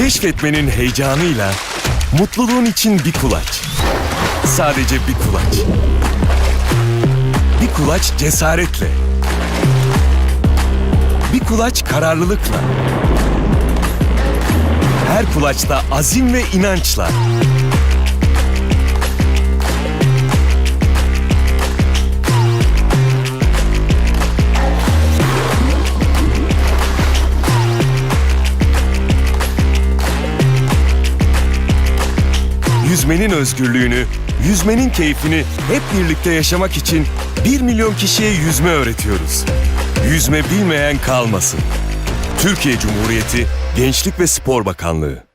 Keşfetmenin heyecanıyla mutluluğun için bir kulaç. Sadece bir kulaç. Bir kulaç cesaretle. Bir kulaç kararlılıkla. Her kulaçta azim ve inançla. Yüzmenin özgürlüğünü, yüzmenin keyfini hep birlikte yaşamak için 1 milyon kişiye yüzme öğretiyoruz. Yüzme bilmeyen kalmasın. Türkiye Cumhuriyeti Gençlik ve Spor Bakanlığı